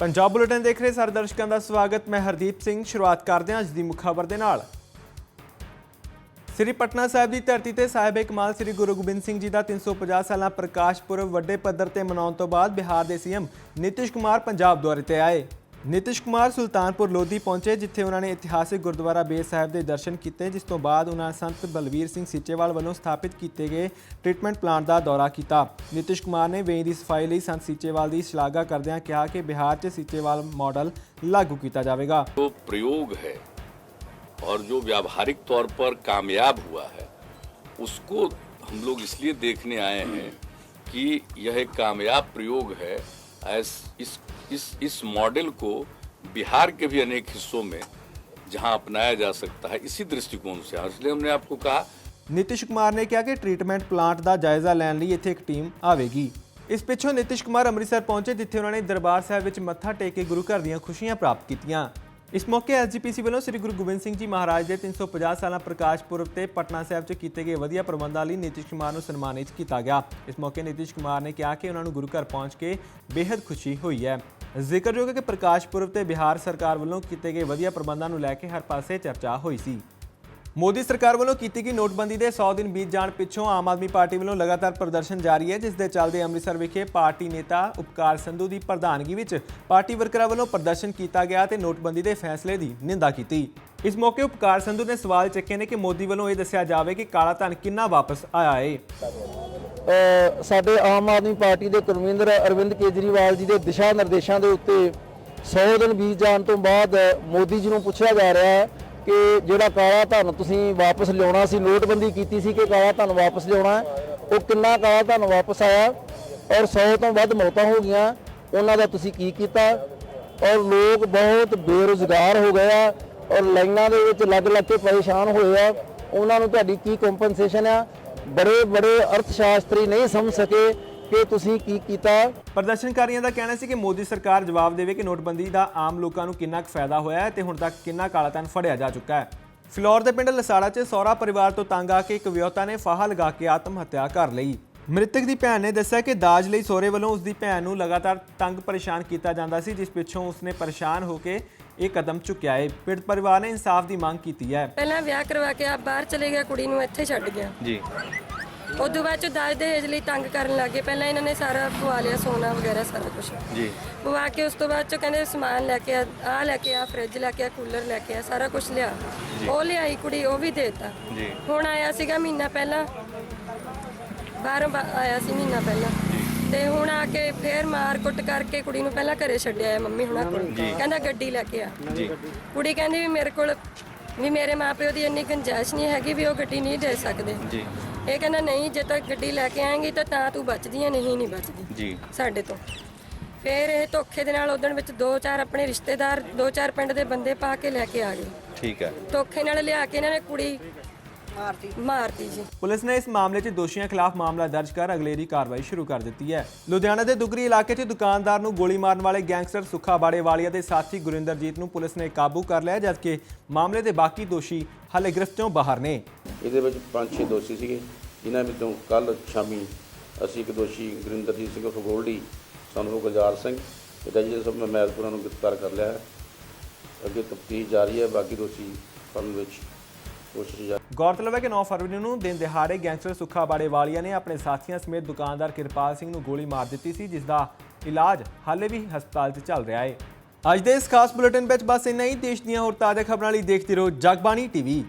Punjab bulletin ਦੇਖ ਰਹੇ ਸਾਰੇ ਦਰਸ਼ਕਾਂ ਦਾ ਸਵਾਗਤ। ਮੈਂ ਹਰਦੀਪ ਸਿੰਘ, ਸ਼ੁਰੂਆਤ ਕਰਦੇ ਹਾਂ ਅੱਜ ਦੀ ਮੁੱਖ ਖਬਰ ਦੇ ਨਾਲ। ਸ੍ਰੀ ਪਟਨਾ ਸਾਹਿਬ ਦੀ ਧਰਤੀ ਤੇ ਸਾਹਿਬ ਕਮਾਲ ਸ੍ਰੀ ਗੁਰੂ ਗੋਬਿੰਦ ਸਿੰਘ ਜੀ ਦਾ 350 ਸਾਲਾ ਪ੍ਰਕਾਸ਼ ਪੁਰਬ ਵੱਡੇ ਪੱਧਰ ਤੇ ਮਨਾਉਣ ਤੋਂ ਬਾਅਦ ਬਿਹਾਰ ਦੇ ਸੀਐਮ ਨਿਤਿਸ਼ ਕੁਮਾਰ ਪੰਜਾਬ ਦੌਰੇ ਤੇ ਆਏ। ਨਿਤਿਸ਼ ਕੁਮਾਰ ਸੁਲਤਾਨਪੁਰ ਲੋਧੀ ਪਹੁੰਚੇ ਜਿੱਥੇ ਉਹਨਾਂ ਨੇ ਇਤਿਹਾਸਿਕ ਗੁਰਦੁਆਰਾ ਬੇਰ ਸਾਹਿਬ ਦੇ ਦਰਸ਼ਨ ਕੀਤੇ ਜਿਸ ਤੋਂ ਬਾਅਦ ਉਹਨਾਂ ਸੰਤ ਬਲਵੀਰ ਸਿੰਘ ਸੀਚੇਵਾਲ ਵੱਲੋਂ ਸਥਾਪਿਤ ਕੀਤੇ ਗਏ ਟ੍ਰੀਟਮੈਂਟ ਪਲਾਂਟ ਦਾ ਦੌਰਾ ਕੀਤਾ ਨਿਤਿਸ਼ ਕੁਮਾਰ ਨੇ ਵੇਈ ਦੀ ਸਫਾਈ ਲਈ ਸੰਤ ਸੀਚੇਵਾਲ ਦੀ ਸ਼ਲਾਘਾ ਕਰਦਿਆਂ ਕਿਹਾ ਕਿ ਬਿਹਾਰ 'ਚ ਸੀਚੇਵਾਲ ਮਾਡਲ ਲਾਗੂ ਕੀਤਾ ਜਾਵੇਗਾ जो प्रयोग है और जो व्यावहारिक तौर पर कामयाब हुआ है उसको हम लोग इसलिए देखने आए हैं कि यह एक कामयाब प्रयोग है ऐस इस इस इस मॉडल को बिहार के भी अनेक हिस्सों में जहां अपनाया जा सकता है इसी दृष्टिकोण से और इसलिए हमने आपको कहा ਨਿਤਿਸ਼ ਕੁਮਾਰ ਨੇ ਕਿਹਾ ਕਿ ਟ੍ਰੀਟਮੈਂਟ ਪਲਾਂਟ ਦਾ ਜਾਇਜ਼ਾ ਲੈਣ ਲਈ ਇੱਥੇ ਇੱਕ ਟੀਮ ਆਵੇਗੀ ਇਸ ਪਿੱਛੋਂ ਨਿਤਿਸ਼ ਕੁਮਾਰ ਅੰਮ੍ਰਿਤਸਰ ਪਹੁੰਚੇ ਜਿੱਥੇ ਉਹਨਾਂ ਨੇ ਦਰਬਾਰ ਸਾਹਿਬ ਵਿੱਚ ਮੱਥਾ ਟੇਕ ਕੇ ਗੁਰੂ ਘਰ ਦੀਆਂ ਖੁਸ਼ੀਆਂ ਪ੍ਰਾਪਤ ਕੀਤੀਆਂ ਇਸ ਮੌਕੇ ਐਸਜੀਪੀਸੀ ਵੱਲੋਂ ਸ੍ਰੀ ਗੁਰੂ ਗੋਬਿੰਦ ਸਿੰਘ ਜੀ ਮਹਾਰਾਜ ਦੇ 350 ਸਾਲਾਂ ਪ੍ਰਕਾਸ਼ ਪੁਰਬ ਤੇ ਪਟਨਾ ਸਾਹਿਬ 'ਚ ਕੀਤੇ ਗਏ ਵਧੀਆ ਪ੍ਰਬੰਧਾਂ ਲਈ ਨਿਤਿਸ਼ ਕੁਮਾਰ ਨੂੰ ਸਨਮਾਨਿਤ ਕੀਤਾ ਗਿਆ। ਇਸ ਮੌਕੇ ਨਿਤਿਸ਼ ਕੁਮਾਰ ਨੇ ਕਿਹਾ ਕਿ ਉਹਨਾਂ ਨੂੰ ਗੁਰੂ ਘਰ ਪਹੁੰਚ ਕੇ ਬੇहद ਖੁਸ਼ੀ ਹੋਈ ਹੈ। ਜ਼ਿਕਰਯੋਗ ਹੈ ਕਿ ਪ੍ਰਕਾਸ਼ ਪੁਰਬ ਤੇ ਬਿਹਾਰ ਸਰਕਾਰ ਵੱਲੋਂ ਕੀਤੇ ਗਏ ਵਧੀਆ ਪ੍ਰਬੰਧਾਂ ਨੂੰ ਲੈ ਕੇ ਹਰ ਪਾਸੇ ਚਰਚਾ ਹੋਈ ਸੀ। ਮੋਦੀ ਸਰਕਾਰ ਵੱਲੋਂ ਕੀਤੀ ਗਈ ਨੋਟਬੰਦੀ ਦੇ 100 ਦਿਨ ਬੀਤ ਜਾਣ ਪਿੱਛੋਂ ਆਮ ਆਦਮੀ ਪਾਰਟੀ ਵੱਲੋਂ ਲਗਾਤਾਰ ਪ੍ਰਦਰਸ਼ਨ ਜਾਰੀ ਹੈ, ਜਿਸ ਦੇ ਚੱਲਦੇ ਅੰਮ੍ਰਿਤਸਰ ਵਿਖੇ ਪਾਰਟੀ ਨੇਤਾ ਉਪਕਾਰ ਸੰਧੂ ਦੀ ਪ੍ਰਧਾਨਗੀ ਵਿੱਚ ਪਾਰਟੀ ਵਰਕਰਾਂ ਵੱਲੋਂ ਪ੍ਰਦਰਸ਼ਨ ਕੀਤਾ ਗਿਆ ਤੇ ਨੋਟਬੰਦੀ ਦੇ ਫੈਸਲੇ ਦੀ ਨਿੰਦਾ ਕੀਤੀ। ਇਸ ਮੌਕੇ ਉਪਕਾਰ ਸੰਧੂ ਨੇ ਸਵਾਲ ਚੱਕੇ ਨੇ ਕਿ ਮੋਦੀ ਵੱਲੋਂ ਇਹ ਦੱਸਿਆ ਜਾਵੇ ਕਿ ਕਾਲਾ ਧਨ ਕਿੰਨਾ ਵਾਪਸ ਆਇਆ ਏ। ਸਾਡੇ ਆਮ ਆਦਮੀ ਪਾਰਟੀ ਦੇ ਕਨਵੀਨਰ ਅਰਵਿੰਦ ਕੇਜਰੀਵਾਲ ਜੀ ਦੇ ਦਿਸ਼ਾ ਨਿਰਦੇਸ਼ਾਂ ਦੇ ਉੱਤੇ 100 ਦਿਨ ਬੀਤ ਜਾਣ ਤੋਂ ਬਾਅਦ ਮੋਦੀ ਜੀ ਨੂੰ ਪੁੱਛਿਆ ਜਾ ਰਿਹਾ ਹੈ ਕਿ ਜਿਹੜਾ ਕਾਲਾ ਧਨ ਤੁਸੀਂ ਵਾਪਸ ਲਿਆਉਣਾ ਸੀ, ਨੋਟਬੰਦੀ ਕੀਤੀ ਸੀ ਕਿ ਕਾਲਾ ਧਨ ਵਾਪਸ ਲਿਆਉਣਾ ਉਹ ਕਿੰਨਾ ਕਾਲਾ ਧਨ ਵਾਪਸ ਆਇਆ ਔਰ 100 ਤੋਂ ਵੱਧ ਮੌਤਾਂ ਹੋ ਗਈਆਂ, ਉਹਨਾਂ ਦਾ ਤੁਸੀਂ ਕੀ ਕੀਤਾ? ਔਰ ਲੋਕ ਬਹੁਤ ਬੇਰੁਜ਼ਗਾਰ ਹੋ ਗਏ ਆ ਔਰ ਲਾਈਨਾਂ ਦੇ ਵਿੱਚ ਲੱਗ ਲੱਗ ਕੇ ਪਰੇਸ਼ਾਨ ਹੋਏ ਆ। ਉਹਨਾਂ ਨੂੰ ਤੁਹਾਡੀ ਕੀ ਕੰਪਨਸੇਸ਼ਨ ਆ? ਬੜੇ ਬੜੇ ਅਰਥ ਸ਼ਾਸਤਰੀ ਨਹੀਂ ਸਮਝ ਸਕੇ ਕਿ ਤੁਸੀਂ ਕੀ ਕੀਤਾ? ਪ੍ਰਦਰਸ਼ਨਕਾਰੀਆਂ ਦਾ ਕਹਿਣਾ ਸੀ ਕਿ ਮੋਦੀ ਸਰਕਾਰ ਜਵਾਬ ਦੇਵੇ ਕਿ ਨੋਟਬੰਦੀ ਦਾ ਆਮ ਲੋਕਾਂ ਨੂੰ ਕਿੰਨਾ ਕੁ ਫਾਇਦਾ ਹੋਇਆ ਹੈ ਤੇ ਹੁਣ ਤੱਕ ਕਿੰਨਾ ਕਾਲਾ ਧਨ ਫੜਿਆ ਜਾ ਚੁੱਕਾ ਹੈ। ਫਿਲੌਰ ਦੇ ਪਿੰਡ ਲਸਾੜਾ 'ਚ ਸਹੁਰਾ ਪਰਿਵਾਰ ਤੋਂ ਤੰਗ ਆ ਕੇ ਇੱਕ ਵਿਅਹਤਾ ਨੇ ਫਾਹਾ ਲਗਾ ਕੇ ਆਤਮ ਹੱਤਿਆ ਕਰ ਲਈ। ਮ੍ਰਿਤਕ ਦੀ ਭੈਣ ਨੇ ਦੱਸਿਆ ਕਿ ਦਾਜ ਲਈ ਸਹੁਰੇ ਵੱਲੋਂ ਉਸ ਦੀ ਭੈਣ ਨੂੰ ਲਗਾਤਾਰ ਤੰਗ ਪਰੇਸ਼ਾਨ ਕੀਤਾ ਜਾਂਦਾ ਸੀ ਜਿਸ ਪਿੱਛੋਂ ਉਸਨੇ ਪਰੇਸ਼ਾਨ ਹੋ ਕੇ ਇਹ ਕਦਮ ਚੁੱਕਿਆ ਹੈ। ਪੀੜਤ ਪਰਿਵਾਰ ਨੇ ਇਨਸਾਫ ਦੀ ਮੰਗ ਕੀਤੀ ਹੈ। ਪਹਿਲਾਂ ਵਿਆਹ ਕਰਵਾ ਕੇ ਆ ਬਾਹਰ ਚਲੇ ਗਿਆ ਕੁੜੀ ਨੂੰ ਇੱਥੇ ਛੱਡ ਗਿਆ। ਜੀ। ਉਦੋਂ ਬਾਅਦ ਚ ਦਾਜ ਦਹੇਜ ਲਈ ਤੰਗ ਕਰਨ ਲੱਗੇ ਪਹਿਲਾਂ ਇਹਨਾਂ ਨੇ ਸਾਰਾ ਪਵਾ ਲਿਆ ਸੋਨਾ ਵਗੈਰਾ ਸਾਰਾ ਕੁਝ ਜੀ। ਪਵਾ ਕੇ ਉਸ ਤੋਂ ਬਾਅਦ ਚ ਕਹਿੰਦੇ ਸਮਾਨ ਲੈ ਕੇ ਆ ਆਹ ਲੈ ਕੇ ਆ ਫ੍ਰਿਜ ਲੈ ਕੇ ਆ ਕੂਲਰ ਲੈ ਕੇ ਆ ਸਾਰਾ ਕੁਝ ਲਿਆ। ਉਹ ਲਿਆਈ ਕੁੜੀ ਉਹ ਵੀ ਦੇਤਾ। ਜੀ। ਹੁਣ ਆਇਆ ਸੀਗਾ ਮਹੀਨਾ ਪਹਿਲਾਂ। ਬਾਹਰੋਂ ਬਾ- ਆਇਆ ਸੀ ਮਹੀਨਾ ਪਹਿਲਾਂ। ਤੇ ਹੁਣ ਆ ਕੇ ਫੇਰ ਮਾਰ ਕੁੱਟ ਕਰਕੇ ਕੁੜੀ ਨੂੰ ਪਹਿਲਾਂ ਘਰੇ ਛੱਡਿਆ ਹੈ ਮੰਮੀ ਹੁਣਾਂ ਕੋਲ। ਕਹਿੰਦਾ ਗੱਡੀ ਲੈ ਕੇ ਆ। ਜੀ। ਕੁੜੀ ਕਹਿੰਦੀ ਵੀ ਮੇਰੇ ਕੋਲ ਵੀ ਮੇਰੇ ਮਾਪਿਓ ਦੀ ਇੰਨੀ ਗੁੰਜਾਇਸ਼ ਨਹੀਂ ਹੈਗੀ ਵੀ ਉਹ ਗੱਡੀ ਨਹੀਂ ਦੇ ਸਕਦੇ। ਜੀ। ਇਹ ਕਹਿੰਦਾ ਨਹੀਂ ਜੇ ਤੱਕ ਗੱਡੀ ਲੈ ਕੇ ਆਏਂਗੀ ਤਾਂ ਤਾਂ ਤੂੰ ਬਚਦੀ ਹੈ ਨਹੀਂ ਨਹੀਂ ਬਚਦੀ ਜੀ। ਸਾਡੇ ਤੋਂ। ਫਿਰ ਇਹ ਧੋਖੇ ਦੇ ਨਾਲ ਉਦਣ ਵਿੱਚ ਦੋ ਚਾਰ ਆਪਣੇ ਰਿਸ਼ਤੇਦਾਰ ਦੋ ਚਾਰ ਪਿੰਡ ਦੇ ਬੰਦੇ ਪਾ ਕੇ ਲੈ ਕੇ ਆ ਗਏ। ਠੀਕ ਹੈ। ਧੋਖੇ ਨਾਲ ਲਿਆ ਕੇ ਇਹਨਾਂ ਨੇ ਕੁੜੀ ਮਾਰਤੀ। ਮਾਰਤੀ ਜੀ। ਪੁਲਿਸ ਨੇ ਇਸ ਮਾਮਲੇ 'ਚ ਦੋਸ਼ੀਆਂ ਖਿਲਾਫ ਮਾਮਲਾ ਦਰਜ ਕਰ ਅਗਲੇਰੀ ਕਾਰਵਾਈ ਸ਼ੁਰੂ ਕਰ ਦਿੱਤੀ ਹੈ। ਲੁਧਿਆਣਾ ਦੇ ਦੁਗਰੀ ਇਲਾਕੇ 'ਚ ਦੁਕਾਨਦਾਰ ਨੂੰ ਗੋਲੀ ਮਾਰਨ ਵਾਲੇ ਗੈਂਗਸਟਰ ਸੁੱਖਾ ਬਾੜੇਵਾਲੀਆ ਦੇ ਸਾਥੀ ਗੁਰਿੰਦਰਜੀਤ ਨੂੰ ਪੁਲਿਸ ਨੇ ਕਾਬੂ ਕਰ ਲਿਆ ਜਦਕਿ ਮਾਮਲੇ ਦੇ ਬਾਕੀ ਦੋਸ਼ੀ ਹਾਲੇ ਗ੍ਰਿਫਤ 'ਚੋਂ ਬਾਹਰ ਨੇ। ਇਹਦੇ ਵਿੱਚ ਪੰਜ ਛੇ ਦੋਸ਼ੀ ਸੀਗੇ ਜਿਨ੍ਹਾਂ ਵਿੱਚੋਂ ਕੱਲ ਸ਼ਾਮੀ ਅਸੀਂ ਇੱਕ ਦੋਸ਼ੀ ਗੁਰਿੰਦਰਜੀਤ ਸਿੰਘ ਉਰਫ ਗੋਲਡੀ ਸਾਨੂੰ ਗੁਲਜ਼ਾਰ ਸਿੰਘ ਤੇ ਰਜੀਲ ਸਾਹਿਬ ਮੈਂ ਮੈਲਪੁਰਾ ਨੂੰ ਗ੍ਰਿਫਤਾਰ ਕਰ ਲਿਆ ਹੈ। ਅੱਗੇ ਤਫਤੀਸ਼ ਜਾਰੀ ਹੈ ਬਾਕੀ ਦੋਸ਼ੀ ਫੜਨ ਵਿੱਚ ਕੋਸ਼ਿਸ਼ ਜਾਰੀ ਗੌਰਤਲਬ ਹੈ ਕਿ 9 ਫਰਵਰੀ ਨੂੰ ਦਿਨ ਦਿਹਾੜੇ ਗੈਂਗਸਟਰ ਸੁੱਖਾ ਬਾੜੇਵਾਲੀਆ ਨੇ ਆਪਣੇ ਸਾਥੀਆਂ ਸਮੇਤ ਦੁਕਾਨਦਾਰ ਕਿਰਪਾਲ ਸਿੰਘ ਨੂੰ ਗੋਲੀ ਮਾਰ ਦਿੱਤੀ ਸੀ, ਜਿਸ ਦਾ ਇਲਾਜ ਹਾਲੇ ਵੀ ਹਸਪਤਾਲ 'ਚ ਚੱਲ ਰਿਹਾ ਹੈ। ਅੱਜ ਦੇ ਇਸ ਖਾਸ ਬੁਲੇਟਿਨ ਵਿੱਚ ਬਸ ਇੰਨਾ ਹੀ। ਦੇਸ਼ ਦੀਆਂ ਹੋਰ ਤਾਜ਼ਾ ਖਬਰਾਂ ਲਈ ਦੇਖਦੇ ਰਹੋ ਜਗਬਾਣੀ ਟੀਵੀ।